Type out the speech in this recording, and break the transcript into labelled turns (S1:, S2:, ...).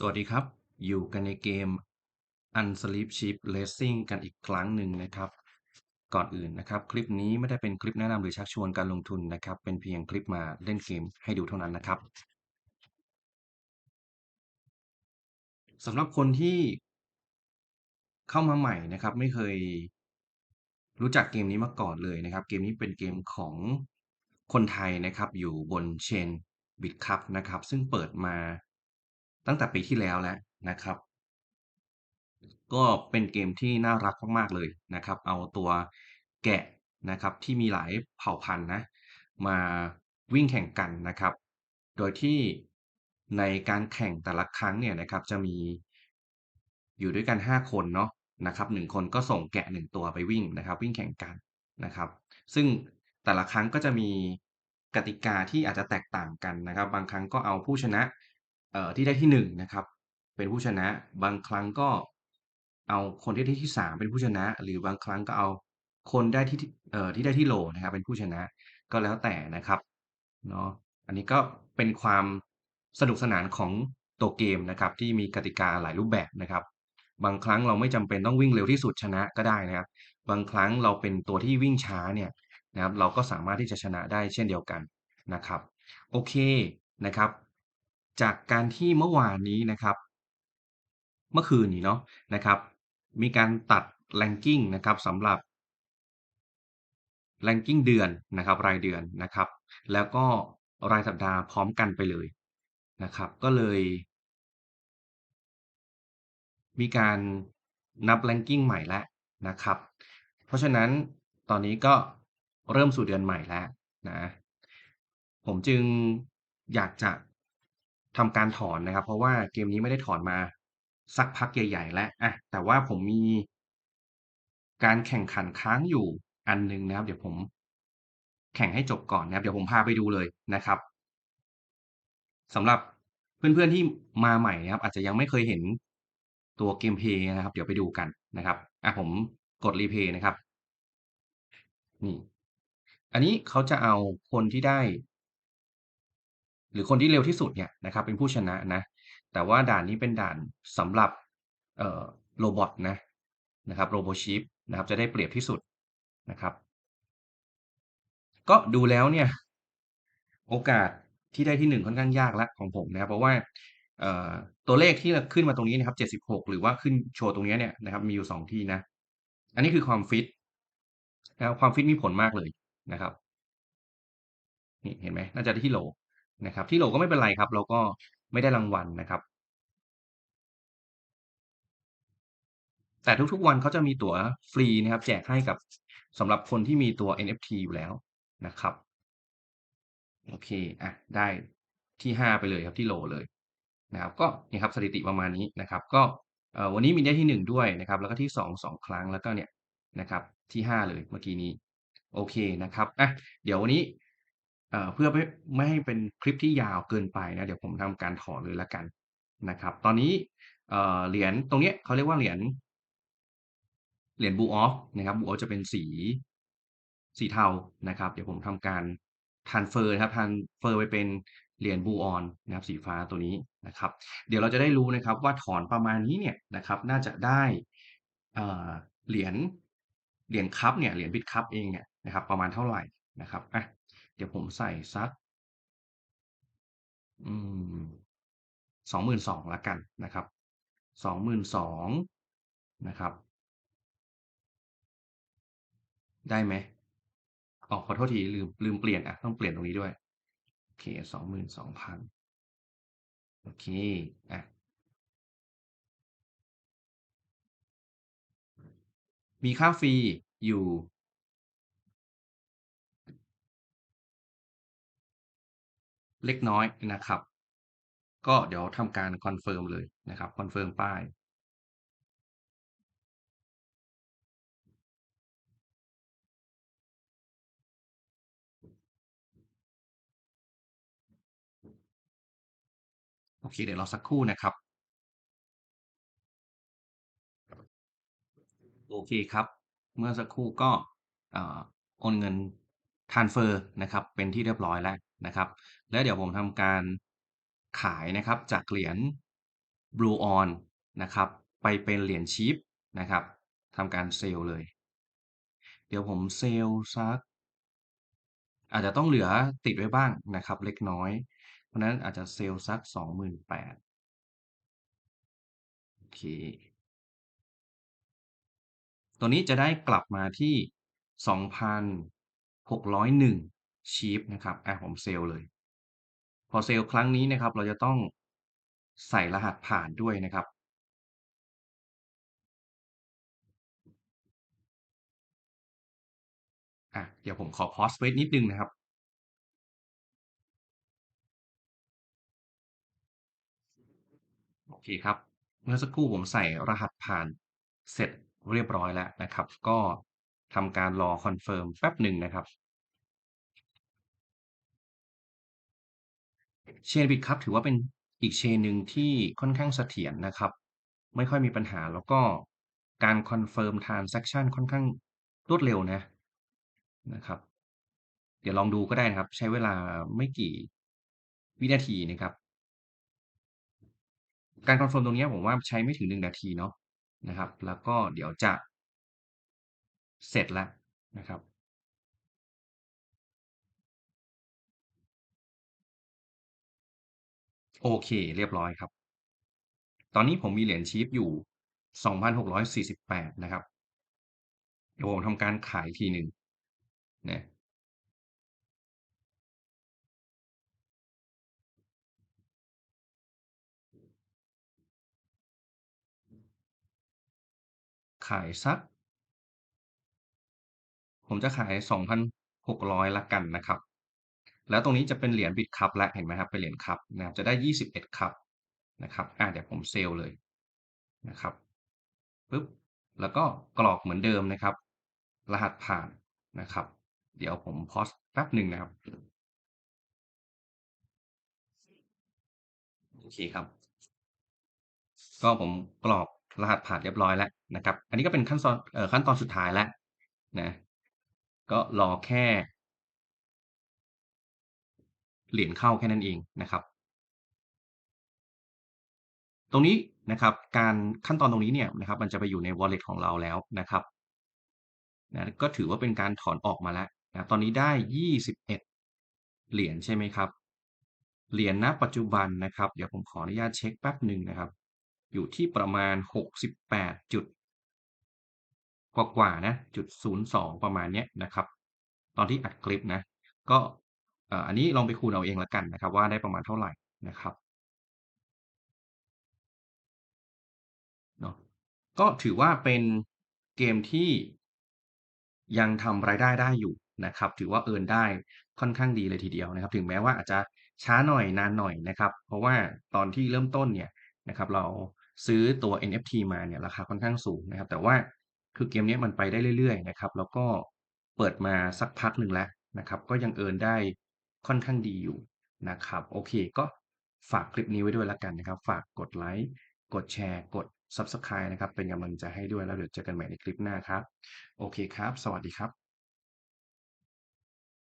S1: สวัสดีครับ อยู่กันในเกม Unsleep Ship Racing กันอีกครั้งหนึ่งนะครับ ก่อนอื่นนะครับ คลิปนี้ไม่ได้เป็นคลิปแนะนำหรือชักชวนการลงทุนนะครับ เป็นเพียงคลิปมาเล่นเกมให้ดูเท่านั้นนะครับสำหรับคนที่เข้ามาใหม่นะครับ ไม่เคยรู้จักเกมนี้มาก่อนเลยนะครับ เกมนี้เป็นเกมของคนไทยนะครับ อยู่บนเชนบิตคัพนะครับ ซึ่งเปิดมา ตั้งแต่ปีที่แล้วแล้วนะครับ ก็เป็นเกมที่น่ารักมากๆเลยนะครับ เอาตัวแกะนะครับที่มีหลายเผ่าพันธุ์นะมาวิ่งแข่งกันนะครับ โดยที่ในการแข่งแต่ละครั้งเนี่ยนะครับจะมีอยู่ด้วยกัน 5 คนเนาะนะครับ1คนก็ส่งแกะ 1 ตัวไปวิ่งนะครับ วิ่งแข่งกันนะครับ ซึ่งแต่ละครั้งก็จะมีกติกาที่อาจจะแตกต่างกันนะครับ บางครั้งก็เอาผู้ชนะ เอ่อ ที่ได้ที่ 1 นะครับ เป็นผู้ชนะ บางครั้งก็เอาคนที่ได้ที่ 3 เป็นผู้ชนะ หรือบางครั้งก็เอาคนได้ที่ ที่ เอ่อ ที่ได้ที่โหลนะครับเป็นผู้ชนะ ก็แล้วแต่นะครับเนาะ อันนี้ก็เป็นความสนุกสนานของตัวเกมนะครับ ที่มีกติกาหลายรูปแบบนะครับ บางครั้งเราไม่จำเป็นต้องวิ่งเร็วที่สุดชนะก็ได้นะครับ บางครั้งเราเป็นตัวที่วิ่งช้าเนี่ยนะครับ เราก็สามารถที่จะชนะได้เช่นเดียวกันนะครับ โอเคนะครับ จากการที่เมื่อวานนี้นะครับ เมื่อคืนนี้เนาะนะครับ มีการตัด ranking นะครับสำหรับ ranking เดือนนะครับ รายเดือนนะครับ แล้วก็รายสัปดาห์พร้อมกันไปเลยนะครับ ก็เลย มีการนับ ranking ใหม่แล้วนะครับ เพราะฉะนั้นตอนนี้ก็เริ่มสู่เดือนใหม่แล้วนะ ผมจึงอยากจะ ทำการถอนนะครับ เพราะว่าเกมนี้ไม่ได้ถอนมาสักพักใหญ่ ๆ แล้วอะแต่ว่าผมมี การแข่งขันค้างอยู่อันหนึ่งนะครับ เดี๋ยวผม แข่งให้จบก่อนนะครับ เดี๋ยวผมพาไปดูเลยนะครับสำหรับเพื่อนๆที่มาใหม่นะครับ อาจจะยังไม่เคยเห็นตัวเกมเพย์นะครับ เดี๋ยวไปดูกันนะครับอะผมกดรีเพย์นะครับ นี่ อันนี้เขาจะเอาคนที่ได้ หรือคนที่เร็วที่สุดเนี่ยนะครับ เป็นผู้ชนะนะ แต่ว่าด่านนี้เป็นด่านสำหรับเอ่อโรบอทนะนะครับโรโบชิปนะครับ จะได้เปรียบที่สุดนะครับ ก็ดูแล้วเนี่ย โอกาสที่ได้ที่1ค่อนข้างยากล้วของผมนะครับ เพราะว่าเอ่อตัวเลขที่ขึ้นมาตรงนี้นะครับ 76 หรือว่าขึ้นโชว์ตรงนี้เนี่ยนะครับ มีอยู่ 2 ที่นะ อันนี้คือความฟิตนะครับความฟิตมีผลมากเลยนะครับ นี่เห็นไหมน่าจะได้ที่โหล นะครับ ที่โหลก็ไม่เป็นไรครับ เราก็ไม่ได้รางวัลนะครับ แต่ทุกๆวันเขาจะมีตั๋วฟรีนะครับ แจกให้กับสำหรับคนที่มีตัว NFT อยู่แล้วนะครับ โอเคอะได้ที่ 5 ไปเลยครับที่โหลเลยนะครับ ก็นี่ครับสถิติประมาณนี้นะครับ ก็วันนี้มีได้ที่ 1 ด้วยนะครับ แล้วก็ที่ 2 2 ครั้งแล้วก็เนี่ยนะครับที่ 5 เลยเมื่อกี้นี้ โอเคนะครับอะเดี๋ยววันนี้ เอ่อเพื่อไม่ไม่ให้เป็นคลิปที่ยาวเกินไปนะเดี๋ยวผมทำการถอนเลยแล้วกันนะครับ ตอนนี้เอ่อเหรียญตรงเนี้ยเขาเรียกว่าเหรียญเหรียญ Blue Off นะครับ Blue Off จะเป็นสีสีเทานะครับ เดี๋ยวผมทำการ transfer นะครับ transfer ไปเป็นเหรียญ Blue On นะครับสีฟ้าตัวนี้นะครับ เดี๋ยวเราจะได้รู้นะครับว่าถอนประมาณนี้เนี่ยนะครับน่าจะได้เอ่อเหรียญเหรียญคัพเนี่ยเหรียญบิตคัพเองเนี่ยนะครับประมาณเท่าไหร่นะครับอะ เดี๋ยวผมใส่สัก อืมสองหมื่นสองละกันนะครับสองหมื่นสองนะครับ ได้ไหมอ๋อขอโทษทีลืมลืมเปลี่ยนอะต้องเปลี่ยนตรงนี้ด้วย โอเคสองหมื่นสองพันโอเคอะมีค่าฟรีอยู่ เล็กน้อยนะครับ ก็เดี๋ยวทำการคอนเฟิร์มเลยนะครับคอนเฟิร์มป้ายโอเคเดี๋ยวรอสักครู่นะครับ โอเคครับ เมื่อสักครู่ก็อโอนเงิน transfer นะครับ เป็นที่เรียบร้อยแล้วนะครับ แล้วเดี๋ยวผมทำการขายนะครับจากเหรียญ Blue On นะครับ ไปเป็นเหรียญชีพนะครับทำการเซลล์เลย เดี๋ยวผมเซลล์สัก อาจจะต้องเหลือติดไว้บ้างนะครับ เล็กน้อย เพราะนั้นอาจจะเซลล์สัก 28,000โอเคตัวนี้จะได้กลับมาที่ 2,601ชีพนะครับอะผมเซลเลย พอเซลครั้งนี้นะครับ เราจะต้องใส่รหัสผ่านด้วยนะครับ อะเดี๋ยวผมขอพอสไว้นิดนึงนะครับโอเคครับ เมื่อสักครู่ผมใส่รหัสผ่านเสร็จเรียบร้อยแล้วนะครับ ก็ ทำการรอคอนเฟิร์มแป๊บหนึ่งนะครับ เชนบิตครับถือว่าเป็นอีกเชนหนึ่งที่ค่อนข้างเสถียรนะครับ ไม่ค่อยมีปัญหาแล้วก็การคอนเฟิร์มทราน a c t ชันค่อนข้างรวดเร็วนะนะครับ เดี๋ยวลองดูก็ได้นะครับ ใช้เวลาไม่กี่วินาทีนะครับ การคอนเฟิร์มตรงนี้ผมว่าใช้ไม่ถึงหนึ่งนาทีเนาะนะครับ แล้วก็เดี๋ยวจะ เสร็จแล้วนะครับโอเคเรียบร้อยครับ ตอนนี้ผมมีเหรียญชีฟอยู่ 2,648 นะครับ เดี๋ยวผมทำการขายทีหนึ่งนะขายสัก ผมจะขาย 2,600ละกันนะครับ แล้วตรงนี้จะเป็นเหรียญบิตคัพแล้วเห็นไหมครับเป็นเหรียญคัพนะครับจะได้ 21คัพนะครับอ่าเดี๋ยวผมเซลล์เลยนะครับปึ๊บแล้วก็กรอกเหมือนเดิมนะครับ รหัสผ่านนะครับ เดี๋ยวผมพอสแป๊บหนึ่งนะครับโอเคครับ ก็ผมกรอกรหัสผ่านเรียบร้อยแล้วนะครับ อันนี้ก็เป็นขั้นตอนเอ่อขั้นตอนสุดท้ายแล้วนะ ก็รอแค่ เหรียญเข้าแค่นั้นเองนะครับ ตรงนี้นะครับ การขั้นตอนตรงนี้เนี่ยนะครับ มันจะไปอยู่ใน wallet ของเราแล้วนะครับนะก็ถือว่าเป็นการถอนออกมาแล้วนะตอนนี้ได้ 21 เหรียญใช่ไหมครับ เหรียญณปัจจุบันนะครับ เดี๋ยวผมขออนุญาตเช็คแป๊บหนึ่งนะครับ อยู่ที่ประมาณ 68จุดกว่าๆนะจุด02ประมาณเนี้ยนะครับ ตอนที่อัดคลิปนะ ก็อันนี้ลองไปคูณเอาเองแล้วกันนะครับ ว่าได้ประมาณเท่าไหร่นะครับเนาะก็ถือว่าเป็นเกมที่ยังทำรายได้ได้อยู่นะครับ ถือว่าเอินได้ค่อนข้างดีเลยทีเดียวนะครับ ถึงแม้ว่าอาจจะช้าหน่อยนานหน่อยนะครับ เพราะว่าตอนที่เริ่มต้นเนี่ยนะครับ เราซื้อตัว NFT มาเนี่ยราคาค่อนข้างสูงนะครับ แต่ว่า คือเกมนี้มันไปได้เรื่อย ๆ นะครับ แล้วก็เปิดมาสักพักหนึ่งแล้วนะครับ ก็ยังเอิร์นได้ค่อนข้างดีอยู่นะครับ โอเค ก็ฝากคลิปนี้ไว้ด้วยละกันนะครับ ฝากกดไลค์ กดแชร์ กด Subscribe นะครับ เป็นกำลังใจให้ด้วยแล้วเดี๋ยวเจอกันใหม่ในคลิปหน้าครับ โอเคครับ สวัสดีครับ